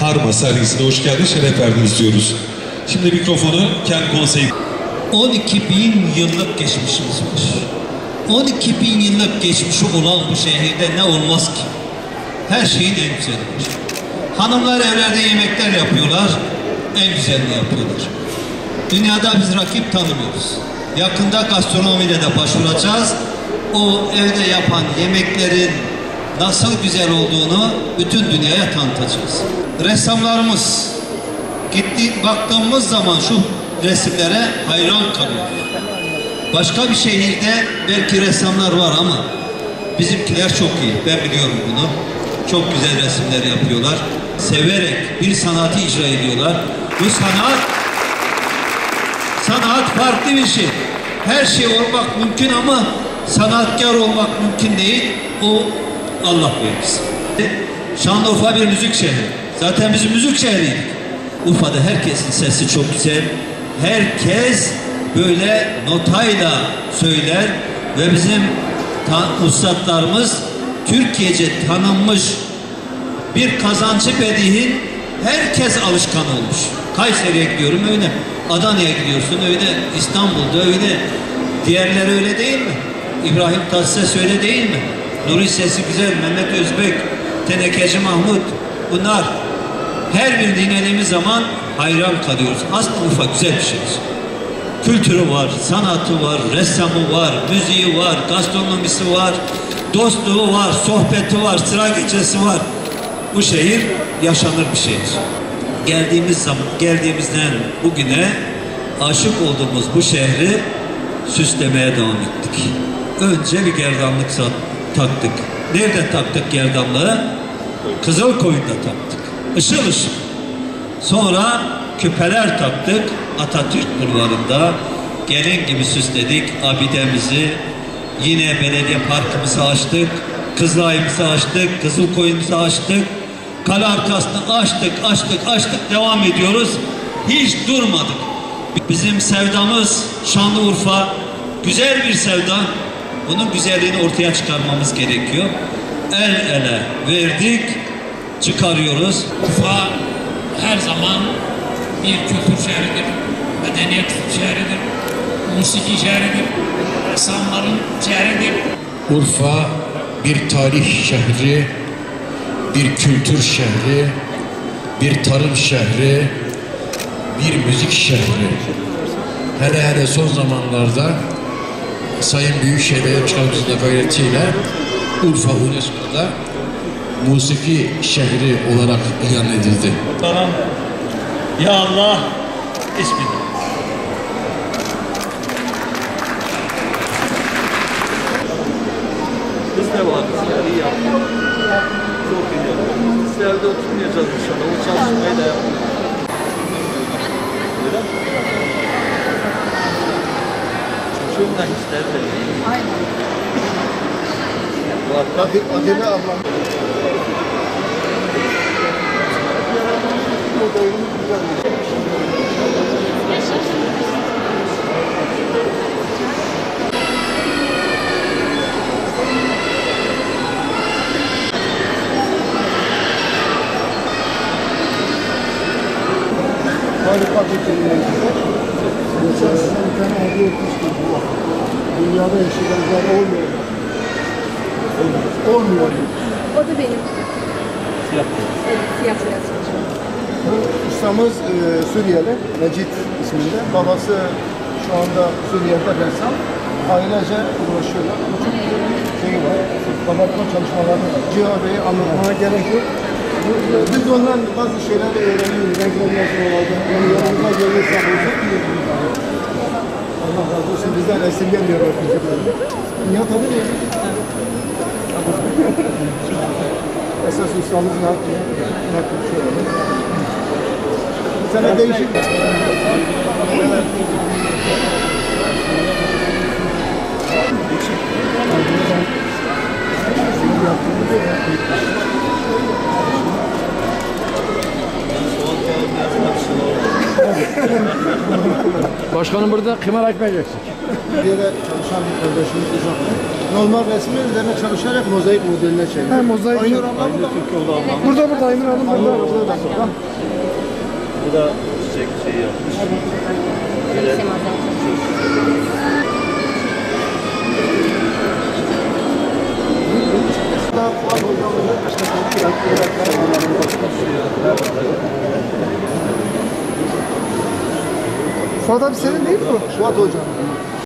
Karma sergisine hoş geldin, şeref verdiniz diyoruz. Şimdi mikrofonu Kent Konseyi 12 bin yıllık geçmişimiz var. 12 bin yıllık geçmişi olan bu şehirde ne olmaz ki? Her şeyin en güzeli var. Hanımlar evlerde yemekler yapıyorlar, en güzelini yapıyorlar. Dünyada biz rakip tanımıyoruz. Yakında gastronomide de başvuracağız. O evde yapan yemeklerin nasıl güzel olduğunu bütün dünyaya tanıtacağız. Ressamlarımız gitti baktığımız zaman şu resimlere hayran kalıyor. Başka bir şehirde belki ressamlar var ama bizimkiler çok iyi. Ben biliyorum bunu. Çok güzel resimler yapıyorlar. Severek bir sanatı icra ediyorlar. Bu sanat sanat farklı bir şey. Her şey olmak mümkün ama sanatkar olmak mümkün değil. O Allah vergisi. Şanlıurfa bir müzik şehri. Zaten biz müzik şehriydik. Urfa'da herkesin sesi çok güzel. Herkes böyle notayla söyler ve bizim ta- ustadlarımız Türkiye'ce tanınmış bir kazancı bedihin herkes alışkan olmuş. Kayseri'ye gidiyorum öyle. Adana'ya gidiyorsun öyle. İstanbul'da öyle. Diğerleri öyle değil mi? İbrahim Tatlıses öyle değil mi? Nuri Sesi Güzel, Mehmet Özbek, Tenekeci Mahmut. Bunlar her bir dinlediğimiz zaman hayran kalıyoruz. Aslında Urfa güzel bir şehir. Kültürü var, sanatı var, ressamı var, müziği var, gastronomisi var, dostluğu var, sohbeti var, sıra gecesi var. Bu şehir yaşanır bir şehir. Geldiğimiz zaman, geldiğimizden bugüne aşık olduğumuz bu şehri süslemeye devam ettik. Önce bir gerdanlık taktık. Nerede taktık gerdanlığı? Kızılkoyun'da taktık. Işıl ışıl. Sonra küpeler taktık Atatürk Bulvarı'nda. Gelin gibi süsledik abidemizi. Yine belediye parkımızı açtık. Kızılay'ımızı açtık. Kızılkoyun'umuzu açtık. Kale arkasını açtık, açtık, açtık. Devam ediyoruz. Hiç durmadık. Bizim sevdamız Şanlıurfa. Güzel bir sevda. Bunun güzelliğini ortaya çıkarmamız gerekiyor. El ele verdik, çıkarıyoruz. Urfa her zaman bir kültür şehridir, medeniyet şehridir, musiki şehridir, ressamların şehridir. Urfa bir tarih şehri, bir kültür şehri, bir tarım şehri, bir müzik şehri. Hele hele son zamanlarda Sayın Büyükşehir Belediye Başkanımızın da gayretiyle Urfa UNESCO'da musiki şehri olarak ilan edildi. Muhterem Ya Allah ismidir. Biz de varız ya iyi yaptık. Çok iyi yaptık. Biz de evde oturmayacağız inşallah. O çalışmayı da yapıyoruz. Öyle hiç evde değil. Aynen. Var. Adile ablam. Harika bir filmdi. Sene bir tane hediye etmiştim bu bak. Dünyada eşi benzer olmuyor. Olmuyor. O da benim. Siyah. Evet, siyah beyaz. Bu ustamız e, Suriyeli, Mecit isminde. Babası şu anda Suriye'de ressam. Ailece uğraşıyorlar. Bu çok bir şey var. Kabartma çalışmaları var. Cihan Bey'i anlatmama gerek yok. Biz ondan bazı şeyler öğreniyoruz. Nasıl olacak? Onu yanımıza görürsek olacak. Allah razı olsun. Bizden esirgemiyorlar. Nihat abi mi? Esas ustamız ne yapıyor? Ne yapıyor? Şöyle. Bu sene değişik. Başkanım burada kıyma ekmek eksik. Türkiye'de çalışan bir kardeşimiz uzakta. Normal resmi üzerine çalışarak mozaik modeline çeviriyor. Ha, mozaik. Aynur abla burada. Türkiye olan Burada burada Aynur Hanım burada. abla da burada. Bu da çiçek şeyi yapmış. Daha Fuat hocamızın işte Fuat abi senin değil mi bu? Fuat hocam.